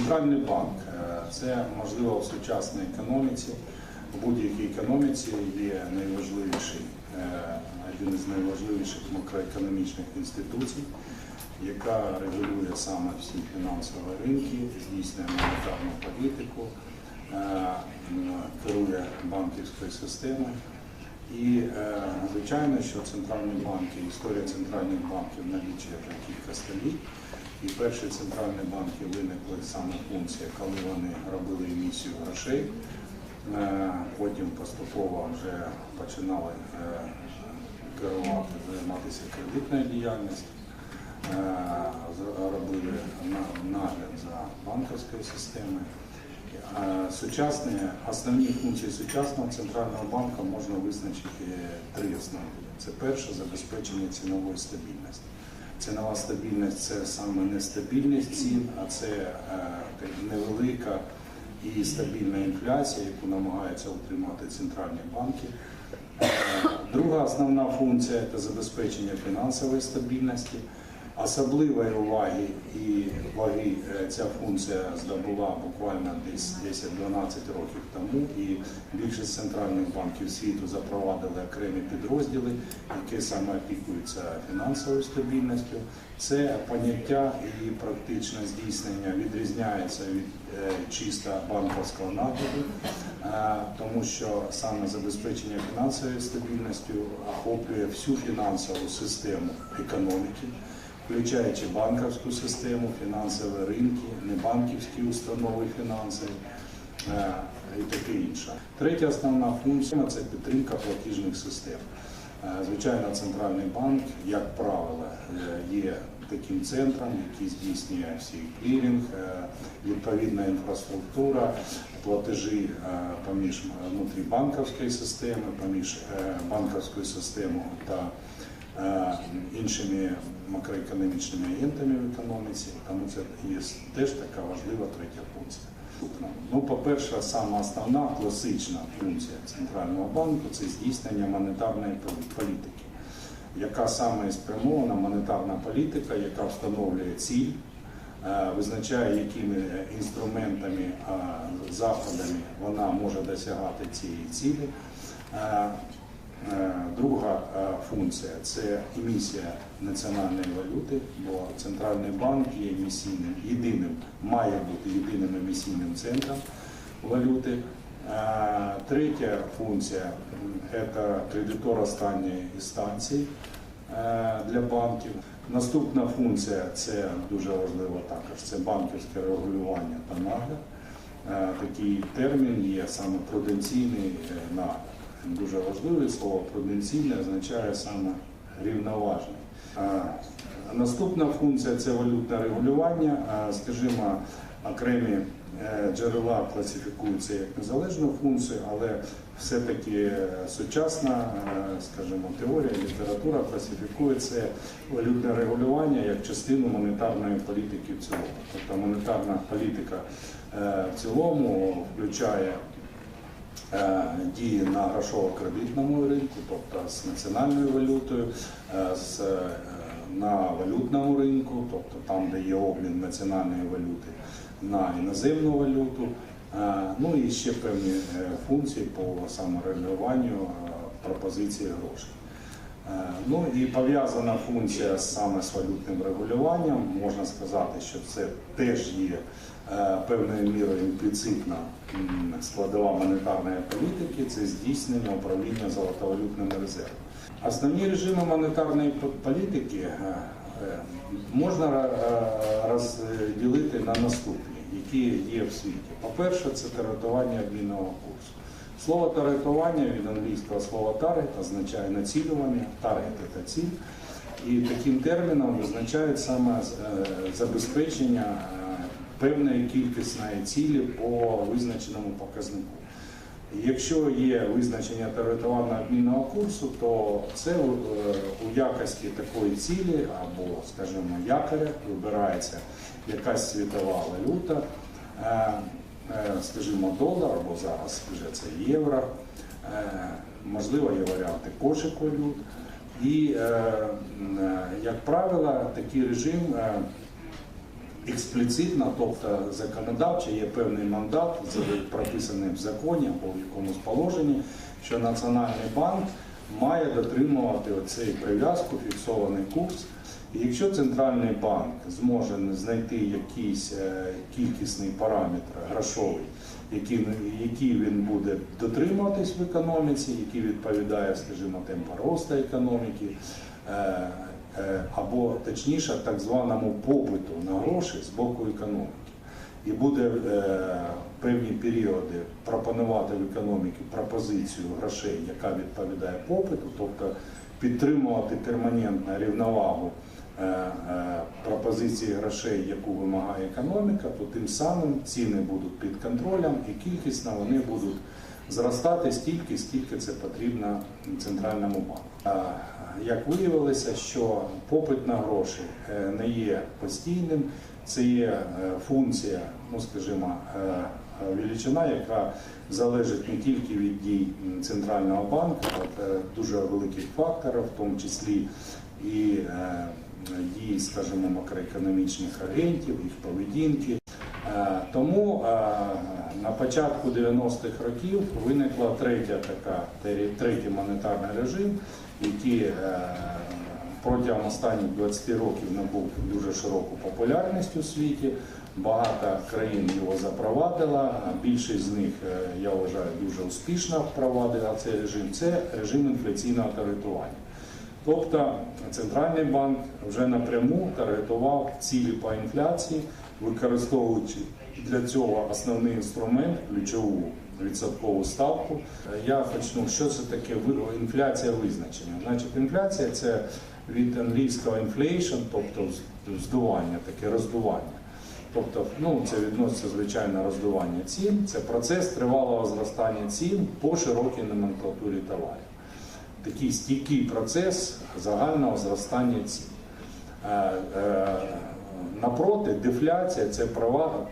Центральний банк е, це можливо в сучасній економіці. В будь-якій економіці є найважливіший, е, один із найважливіших макроекономічних інституцій, яка регулює саме всі фінансові ринки, здійснює монетарну політику, е, керує банківською системою. І е, звичайно, що центральні банки, історія центральних банків налічує вже кілька століть. І перші центральні банки виникли саме функція, коли вони робили емісію грошей. Е, Потім поступово вже починали е, керувати, займатися кредитною діяльністю, робили нагляд за банківською системою. Е, Сучасні, основні функції сучасного центрального банку можна визначити три основні. Це перше забезпечення цінової стабільності. Цінова стабільність це саме не стабільність цін, а це е, невелика і стабільна інфляція, яку намагаються утримати центральні банки. Е, Друга основна функція це забезпечення фінансової стабільності. Особливої уваги і ваги е, ця функція здобула буквально десь 10-12 років тому, і більшість центральних банків світу запровадили окремі підрозділи, які саме опікуються фінансовою стабільністю. Це поняття і практичне здійснення відрізняється від е, чисто банківського нагляду, е, тому що саме забезпечення фінансової стабільності охоплює всю фінансову систему економіки включаючи банківську систему, фінансові ринки, небанківські установи фінансові е, і таке інше. Третя основна функція це підтримка платіжних систем. Е, Звичайно, центральний банк, як правило, е, є таким центром, який здійснює всі кліринг, е, відповідна інфраструктура, платежі поміж внутрібанківської системи, поміж банківською системою та іншими макроекономічними агентами в економіці, тому це є теж така важлива третя функція. Ну, по-перше, сама основна класична функція центрального банку це здійснення монетарної політики, яка саме спрямована монетарна політика, яка встановлює ціль, е, визначає, якими інструментами, е, заходами вона може досягати цієї цілі. Е, Друга е, функція це емісія національної валюти, бо центральний банк є емісійним, єдиним, має бути єдиним емісійним центром валюти. Е, Третя функція це кредитор останньої інстанції для банків. Наступна функція це дуже важливо також. Це банківське регулювання та нагляд. Такий термін є саме пруденційний нагляд. Дуже важливе слово пруденційне означає саме рівноважний. Е, Наступна функція це валютне регулювання. Скажімо, окремі е, джерела класифікуються як незалежну функцію, але все-таки сучасна, е, скажімо, теорія, література класифікує це валютне регулювання як частину монетарної політики в цілому. Тобто монетарна політика е, в цілому включає дії на грошово-кредитному ринку, тобто з національною валютою, е, з, е, на валютному ринку, тобто там, де є обмін національної валюти на іноземну валюту, е, ну і ще певні е, функції по саморегулюванню е, пропозиції грошей. Е, Ну і пов'язана функція саме з валютним регулюванням. Можна сказати, що це теж є е, певною мірою імпліцитна складова монетарної політики, це здійснення управління золотовалютними резервами. Основні режими монетарної політики е, е, можна е, розділити на наступні, які є в світі. По-перше, це таргетування обмінного курсу. Слово таргетування від англійського слова target означає націлювання, таргет – це ціль. І таким терміном визначають саме е, забезпечення е, певної кількісної цілі по визначеному показнику. Якщо є визначення таргетованого обмінного курсу, то це е, у якості такої цілі або, скажімо, якоря вибирається якась світова валюта, е, е, скажімо, долар або зараз вже це євро, можливо, є варіанти кошик валют. І, як правило, такий режим експліцитно, тобто законодавчо є певний мандат, прописаний в законі або в якомусь положенні, що Національний банк має дотримувати оцей прив'язку, фіксований курс. І якщо центральний банк зможе знайти якийсь е, кількісний параметр грошовий, який, який він буде дотримуватись в економіці, який відповідає, скажімо, темпу росту економіки, е, або точніше так званому попиту на гроші з боку економіки. І буде е, певні періоди пропонувати в економіці пропозицію грошей, яка відповідає попиту, тобто підтримувати перманентну рівновагу е, е, пропозиції грошей, яку вимагає економіка, то тим самим ціни будуть під контролем і кількісно вони будуть зростати стільки, скільки це потрібно центральному банку. Як виявилося, що попит на гроші е, не є постійним, це є е, функція, ну скажімо, е, величина, яка залежить не тільки від дій центрального банку, а дуже великих факторів, в тому числі і дії, скажімо, макроекономічних агентів, їх поведінки. Тому на початку 90-х років виникла третя така третій монетарний режим, який е, протягом останніх 20 років набув дуже широку популярність у світі. Багато країн його запровадила. Більшість з них, е, я вважаю, дуже успішно впровадила цей режим. Це режим інфляційного таргетування. Тобто центральний банк вже напряму таргетував цілі по інфляції, використовуючи для цього основний інструмент ключову відсоткову ставку. Е, Я почну, що це таке інфляція визначення. Значить, інфляція це від англійського inflation, тобто здування, таке роздування. Тобто, ну це відноситься звичайно роздування цін. Це процес тривалого зростання цін по широкій номенклатурі товарів такий стійкий процес загального зростання цін. Напроти, дефляція це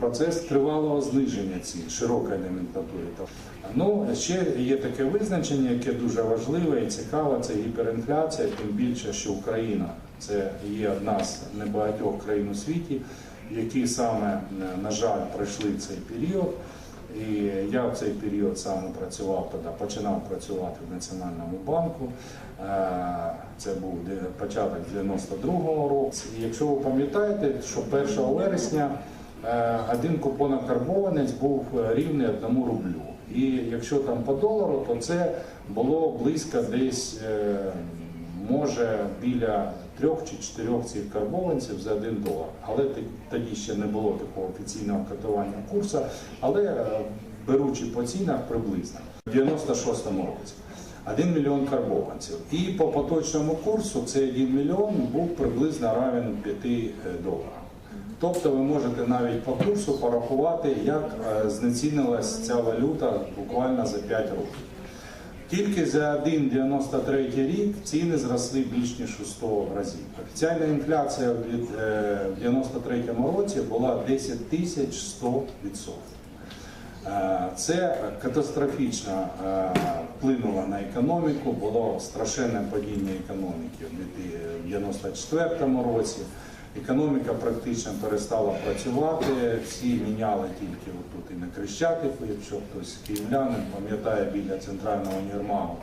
процес тривалого зниження цін, широкої номенклатури. Ну, ще є таке визначення, яке дуже важливе і цікаве, це гіперінфляція, тим більше, що Україна це є одна з небагатьох країн у світі, які саме, на жаль, пройшли цей період. І я в цей період саме працював тоді, починав працювати в Національному банку. Е, Це був початок 92-го року. І якщо ви пам'ятаєте, що 1 вересня е, один купонокарбованець був е, рівний одному рублю. І якщо там по долару, то це було близько десь може біля трьох чи чотирьох цих карбованців за один долар. Але тоді ще не було такого офіційного котування курсу, але е, беручи по цінах приблизно в 96-му році. 1 мільйон карбованців. І по поточному курсу цей 1 мільйон був приблизно равен 5 доларам. Тобто ви можете навіть по курсу порахувати, як е, знецінилась ця валюта буквально за 5 років. Тільки за 1,93 рік ціни зросли більш ніж у 100 разів. Офіційна інфляція в дві- е, в 93 році була 10 тисяч 100 відсотків. Е, Це катастрофічно е, вплинуло на економіку, було страшенне падіння економіки в 1994 році. Економіка практично перестала працювати, всі міняли тільки отут і на Крещатику, якщо хтось київлянин пам'ятає біля центрального універмагу,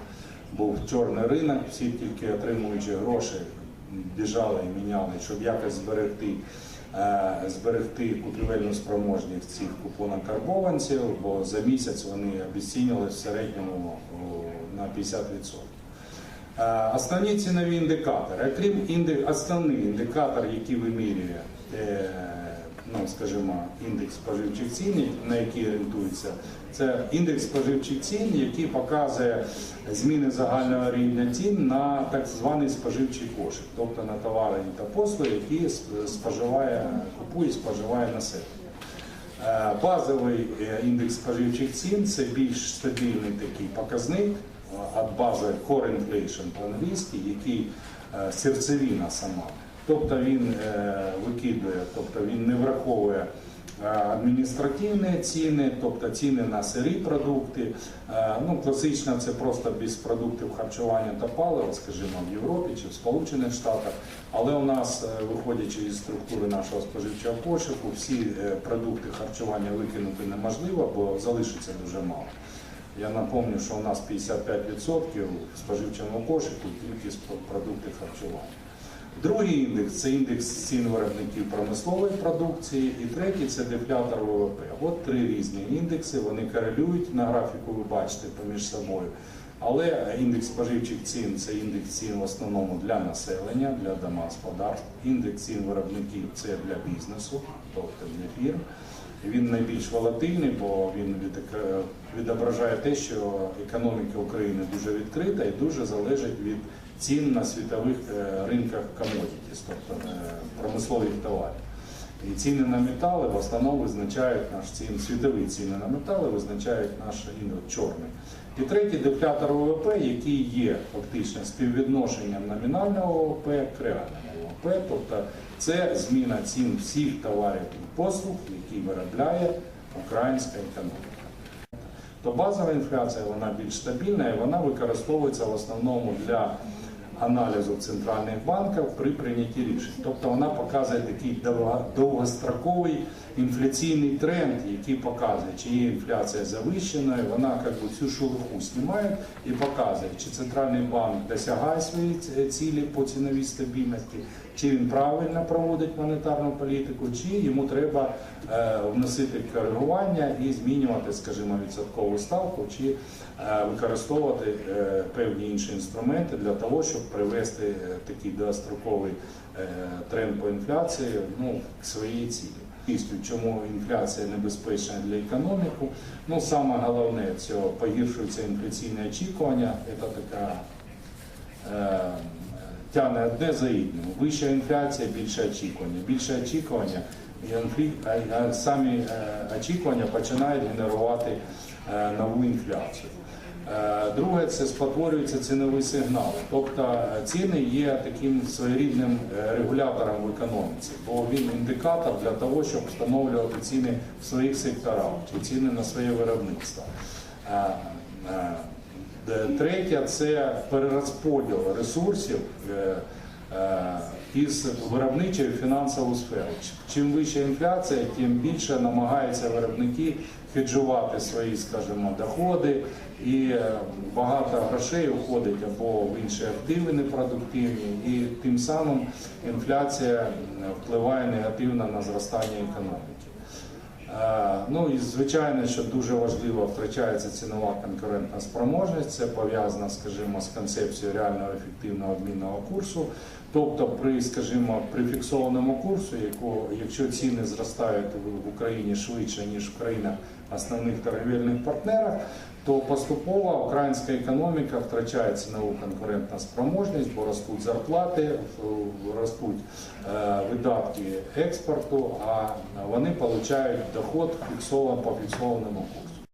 був чорний ринок, всі тільки отримуючи гроші, біжали і міняли, щоб якось зберегти е, зберегти купівельну спроможність цих купонокарбованців, бо за місяць вони обіцінювалися в середньому на 50%. Е, Основні цінові індикатори, окрім індик, основний індикатор, який вимірює, е, ну скажімо, індекс споживчих цін, на який орієнтується, це індекс споживчих цін, який показує зміни загального рівня цін на так званий споживчий кошик, тобто на товари та послуги, які споживає, купує і споживає населення. Е, Базовий індекс споживчих цін це більш стабільний такий показник від бази core inflation по-англійськи, який е, серцевина сама. Тобто він е, викидує, тобто він не враховує е, адміністративні ціни, тобто ціни на сирі продукти. Е, Ну, класично це просто без продуктів харчування та палива, скажімо, в Європі чи в Сполучених Штатах. Але у нас, е, виходячи із структури нашого споживчого кошику, всі е, продукти харчування викинути неможливо, бо залишиться дуже мало. Я напомню, що у нас 55% в споживчому кошику тільки з продукти харчування. Другий індекс це індекс цін виробників промислової продукції, і третій це дефлятор ВВП. От три різні індекси, вони корелюють на графіку, ви бачите поміж собою. Але індекс споживчих цін це індекс цін в основному для населення, для домогосподарств. Індекс цін виробників це для бізнесу, тобто для фірм. Він найбільш волатильний, бо він від- відображає те, що економіка України дуже відкрита і дуже залежить від цін на світових е, ринках комодітіс, тобто е, промислових товарів. І ціни на метали в основному визначають наш цін, світові ціни на метали визначають наш індекс чорний. І третій дефлятор ВВП, який є фактично співвідношенням номінального ВВП к реальному ВВП, тобто це зміна цін всіх товарів і послуг, які виробляє українська економіка. То базова інфляція вона більш стабільна і вона використовується в основному для аналізу центральних банків при прийнятті рішень. Тобто вона показує такий довго- довгостроковий інфляційний тренд, який показує, чи є інфляція завищеною, вона як би, цю шелуху знімає і показує, чи центральний банк досягає свої цілі по ціновій стабільності, чи він правильно проводить монетарну політику, чи йому треба е, вносити коригування і змінювати, скажімо, відсоткову ставку, чи е, використовувати е, певні інші інструменти для того, щоб привести такий довгостроковий е, тренд по інфляції ну, к своїй цілі. Чому інфляція небезпечна для економіки? Ну, саме головне, це погіршується інфляційне очікування. Це така е, тягне одне за одним. Вища інфляція, більше очікування. Більше очікування, і самі е, очікування починають генерувати е, нову інфляцію. Е, Друге, це спотворюються цінові сигнали. Тобто ціни є таким своєрідним регулятором в економіці, бо він індикатор для того, щоб встановлювати ціни в своїх секторах чи ціни на своє виробництво. Е, Третє це перерозподіл ресурсів е, е, із виробничої в фінансову сферу. Чим вища інфляція, тим більше намагаються виробники хеджувати свої, скажімо, доходи, і багато грошей уходить або в інші активи непродуктивні, і тим самим інфляція впливає негативно на зростання економіки. Е, Ну і звичайно, що дуже важливо втрачається цінова конкурентна спроможність. Це пов'язано, скажімо, з концепцією реального ефективного обмінного курсу. Тобто, при, скажімо, при фіксованому курсу, якщо ціни зростають в Україні швидше ніж в країнах основних торгівельних партнерах, то поступово українська економіка втрачає цінову конкурентну спроможність, бо ростуть зарплати, ростуть е, видатки експорту, а вони отримують доход фіксован по фіксованому курсу.